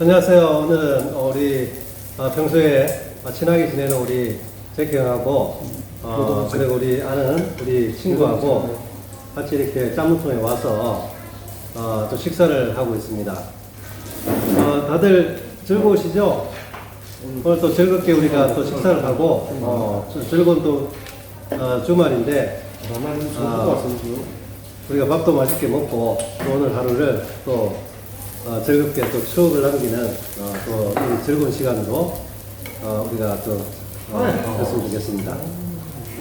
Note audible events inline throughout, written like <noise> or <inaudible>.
안녕하세요. 오늘은 우리 어, 평소에 친하게 지내는 우리 형하고 어, 그리고 우리 아는 우리 친구하고 같이 이렇게 짬무통에 와서 어, 또 식사를 하고 있습니다. 어, 다들 즐거우시죠? 오늘 또 즐겁게 우리가 또 식사를 하고 어, 저- 즐거운 또 어, 주말인데 아, 우리가 밥도 맛있게 먹고 또 오늘 하루를 또 어, 즐겁게 또 추억을 남기는 어, 또이 즐거운 시간으로 어, 우리가 또 어, 했으면 좋겠습니다.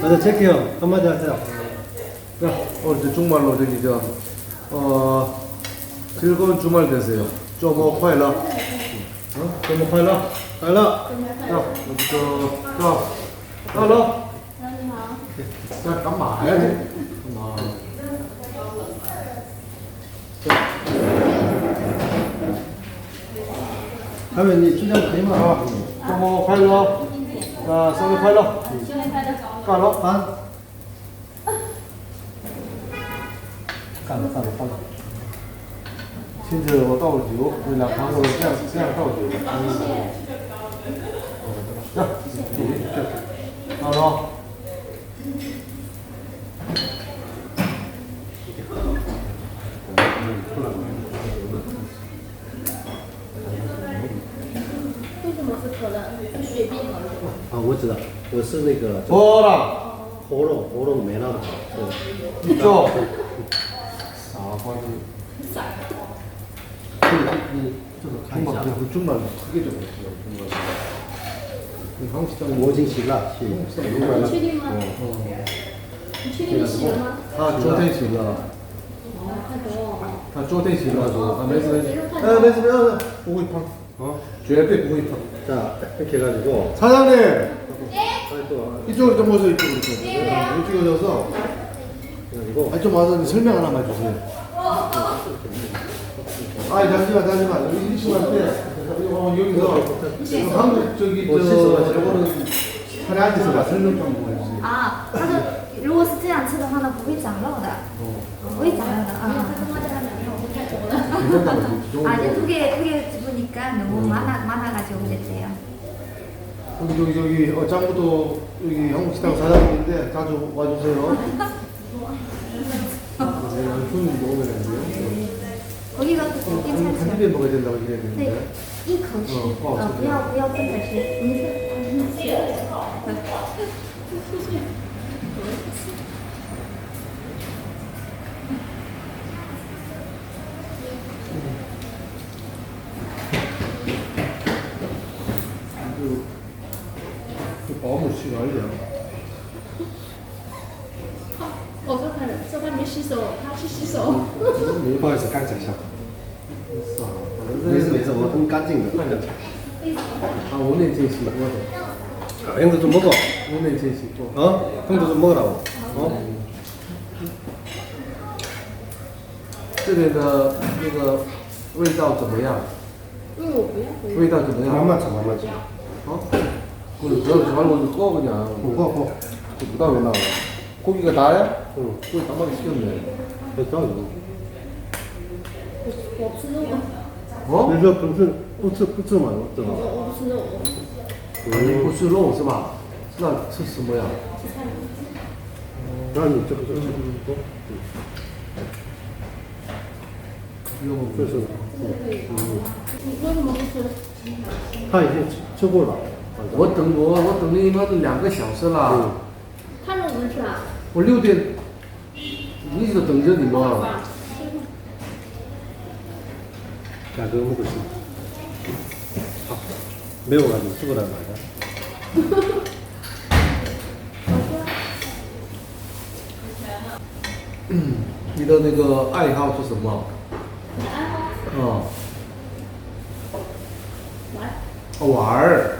먼저 제키 형 한마디 하세요. 야, 오늘 저 정말로 저기 저, 어, 즐거운 주말 되세요. 쪼모 快乐. 어? 쪼모 快乐. 빨라. 야, 우리 저, 자, 快乐.자,干嘛呀你？干嘛？ 他们，你今天可以吗？啊，周末快乐，啊，生日快乐，生快乐，干了啊！<laughs> 干了，干了，干了！亲自我倒酒，这两盘都我这样这样倒酒的。嗯谢。嗯，是可乐？是雪碧好了。啊，我知道，我是那个喝了，喉咙喉咙没那么好，是。就傻瓜子，你这个看一下 정말 그 정말 크게 적었어요. 정말. 그 한국 식당 魔晶洗了，洗。你确定吗？你确定你洗了吗？ 다 쪼대식이야. 哦，快走哦。 다 쪼대식이라서 아 매스 아 매스 매스 보고 싶 어. 어?绝对不会파. 자, 이렇게 해가지고. 사장님 빨리 또 와. 이쪽으로 좀 오세요 이쪽으로 좀. 이쪽 찍어져서 그래가지고. 아, 좀 와서 설명 하나만 해주세요. 아 잠시만 잠시만 여기 일시간데 여기서 한국 저기 저 저거는 차례 앉아서 나 설명 좀 해주세요. 啊，他说如果是这样吃的话呢，不会长肉的，不会长肉的啊。 괜찮다고 이 아, 이제 정도. 두개 두 개 집으니까 너무 많아 많아가지고 그랬대요. 근데 저기 저기 어 짱구도 여기 한국 식당 사장님인데 자주 와주세요. 손 먹으면 안 돼요. 거기가 또 한 괜찮죠. 입에 먹어야 된다고 그래야 对 되는데. ，一口吃，嗯不好吃呃，不要不要分着吃。你是 그保姆去哪里了？我说快了，在外面洗手，他去洗手。不好意思，刚才下。是啊，没事没事，我很干净的。啊，我那天洗过的， 아, 형도 좀 먹어. 我那天洗过。 어? 형도 좀 먹으라고. 어? 这边的那个味道怎么样？因为我不要回。味道怎么样？ 만만 쳐, 만만 쳐. 어? 그걸 그러지 말고 이거 꺼 그냥. 어, 꺼, 꺼. 그 누가 왜 나와? 고기가 나야? 응. 고기 단마리 시켰네. 됐다, 이거. 어? 일단 무슨, 뿌츠, 뿌츠 말 없잖아. 없으노? 아니 음. 고수로 쓰마. 쓰나 쓰스 뭐야? 난 이쪽, 저쪽, 저쪽. 이거 먹었어요. 음. 다 이제 쳐보라. 我等我我等了你妈都两个小时了。他让我们去啊？我六点一直等着你们啊。大哥，我不去。好，没有了，你坐过来买的。嗯，<laughs> 你的那个爱好是什么？爱好。啊、嗯。玩。玩儿。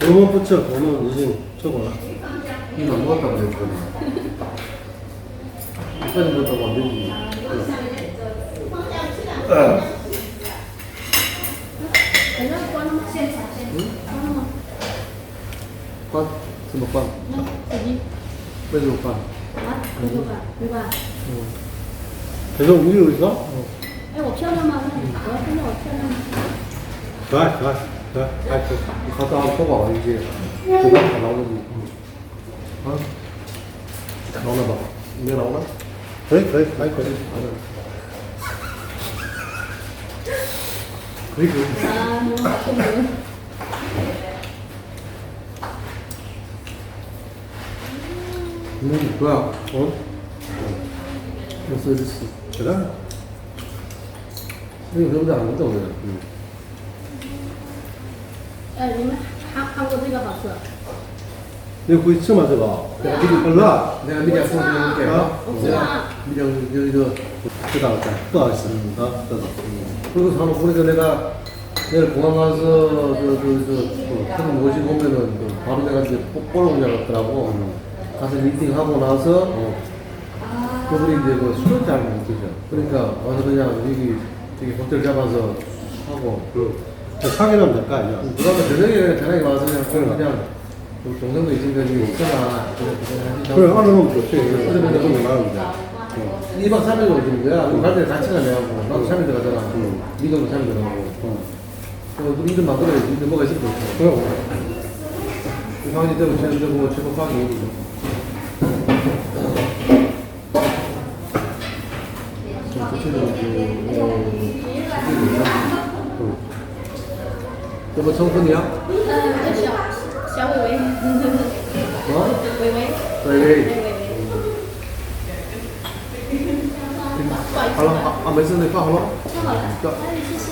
너무 붙여, 너무 이제 저거. 이거 안 먹었다고 그랬잖아. 아까는 그렇다고 안 되지. 꽝? 스모 꽝? 여기? 빼줘 꽝. 아, 가져가. 누가? 계속 우리 어디서? 이거 없이 하나만 해. 내가 끝나 없이 하나만 来来来，来，你还在淘宝呢？你，你刚买到了吗？啊，买到了吧？你老了？可以可以可以可以，可以可以。啊，我。你多少？哦，我四十，几了？你是不是在杭州的？嗯。 아니면 한거 네가 봤어. 내가 거기 처음 하잖아. 내가 미리 발라. 내가 네, 미리 앞으로 아, 해볼게요. 없어. 네. 미리 여기 저 뜯어갔다. 떠왔어. 어, 떠서. 그리고 한번 보니까 내가 내일 공항 가서 그그그 뭐지 보면은 그 바로 내가 이제 뽀뽀를 잡았더라고. 가서 미팅 하고 나서 어, 그분이 이제 그 술을 잘못 드죠. 그러니까 와서 그냥 여기 되게 호텔 잡아서 하고. 그 저 사귀면 될 거 아니야? 그러면 저녁에 저녁에 와서 그냥 그냥 그냥 그 동생도 있으니까 여기 있잖아 그래, 하루 면 좋지. 그러면 내가 좀 나가는데. 2박 3일 오시는 거야. 그럼 갈때 같이 가냐고. 나도 3일 들어가잖아. 응. 니도 3일 들어가고. 어. 어, 일좀 만들어야지. 근데 뭐가 있으면 좋지. 그럼. 상황이 되고 뭐 최고 파악이 오 怎么称呼你啊？嗯，叫小小伟伟。啊？伟伟。伟伟。好了，好啊，没事，你挂好了。挂好了。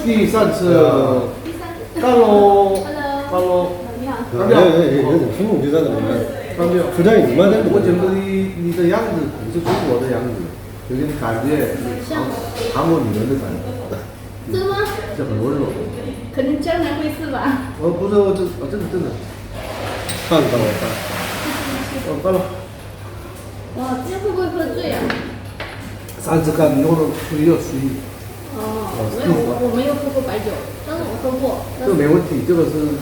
第三次。第三次。Hello。Hello。Hello。你好。哎哎哎，我父母就在那边。张彪，出差你们？我觉得你你的样子不是中国的样子，有点感觉韩国女人的感觉。真的吗？就很温柔。可能将来会是吧。我不是，我这我真的真的，放吧，我放。<laughs> 我放了。哇，这样会不会喝醉啊？上次看我都醉了，醉。哦，我没有，我没有喝过白酒，但是我喝过。这没问题，这个是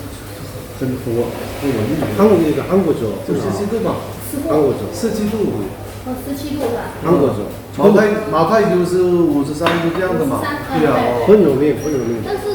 很符合，很稳定。韩国那个韩国酒，就十七度嘛，韩国酒，十七度。哦，十七度是吧？韩国酒，茅台茅台酒是五十三度这样的嘛，对啊，很有名，很有名。但是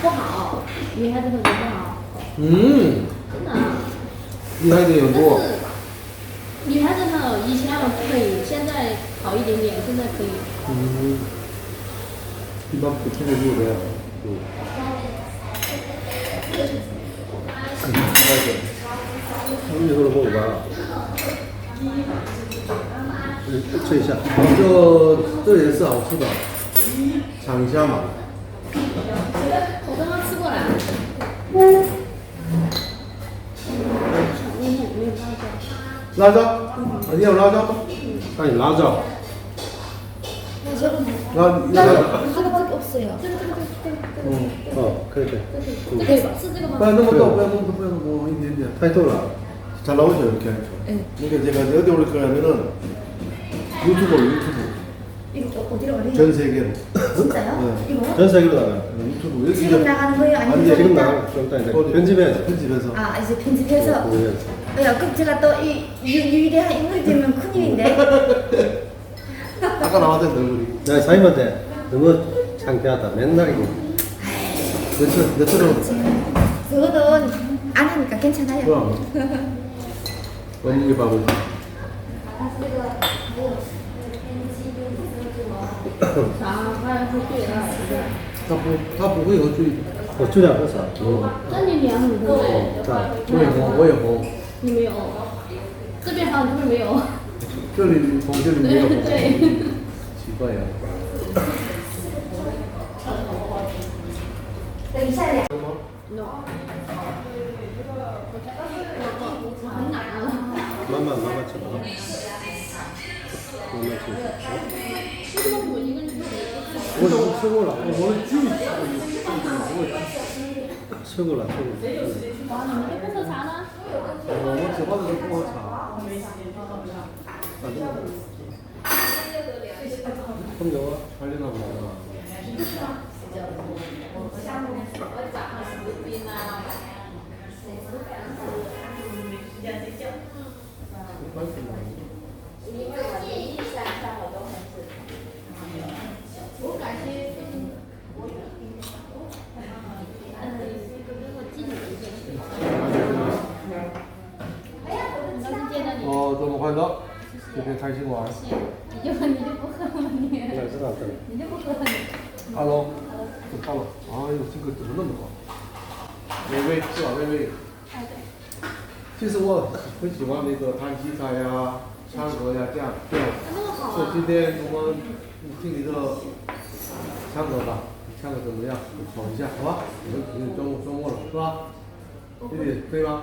不好，女孩子头也不好。嗯，真的，女孩子也不。女孩子头以前好，现在好一点点，现在可以。嗯。一般普通的女的。嗯。嗯。女孩。他们女的都喝五八。嗯。测一下，就，这也是好吃的。尝一下嘛。我刚刚吃过了。没有没有辣椒。辣椒，啊你有辣椒吗？ 아니, 라자.辣辣椒。 하나밖에 없어요. 这个这个这个这个 음, 어, 그래, 그래. 这个这个是这个吗？不要那么多，不要那么多，不要那么多，一点点。 타이토라. 잘 나오죠 이렇게. 네. 이게 제가 어디 올 거냐면은 유튜브 유튜브 이거 어디로 올려요? 전 세계로 진짜요? 네. 이거? 전 세계로 나가. 유튜브 지금 이제 나가는 거예요? 아니면 아니, 좀 지금? 나가. 좀 이따 이제 어디? 편집해야지. 편집해서 아 이제 편집해서 보내야지. 야 그럼 제가 또이 유일한 인물이 되면 큰일인데 아까 나왔던 얼굴이 내가 사임한테 너무 창피하다. 맨날 이거. 몇천원 저 저거는 안 하니까 괜찮아요. 그럼 <laughs> 언니 밥을 啥？快回去了。他不他不会有注意，我醉了。喝啥。那你脸很红哎，在我也红我也红，你没有，这边好像就是没有。这里红这里没有红，对。奇怪呀、 최고라 최고. 사나? 어, 저번에 그거 사. 그럼 여와 관련하고. 高兴，你就你就不喝了你。我知道知道。你就不喝了你。<laughs> 哈喽，哈喽，哎呦，这个怎么那么好？微微是吧？微微。哎，对。其实我很喜欢那个弹吉他呀、唱歌呀这样。对吧。那么好啊。所以今天我们听你的唱歌吧，唱的怎么样？好一下，好吧？你们肯定中中午了是吧？弟弟可以吗？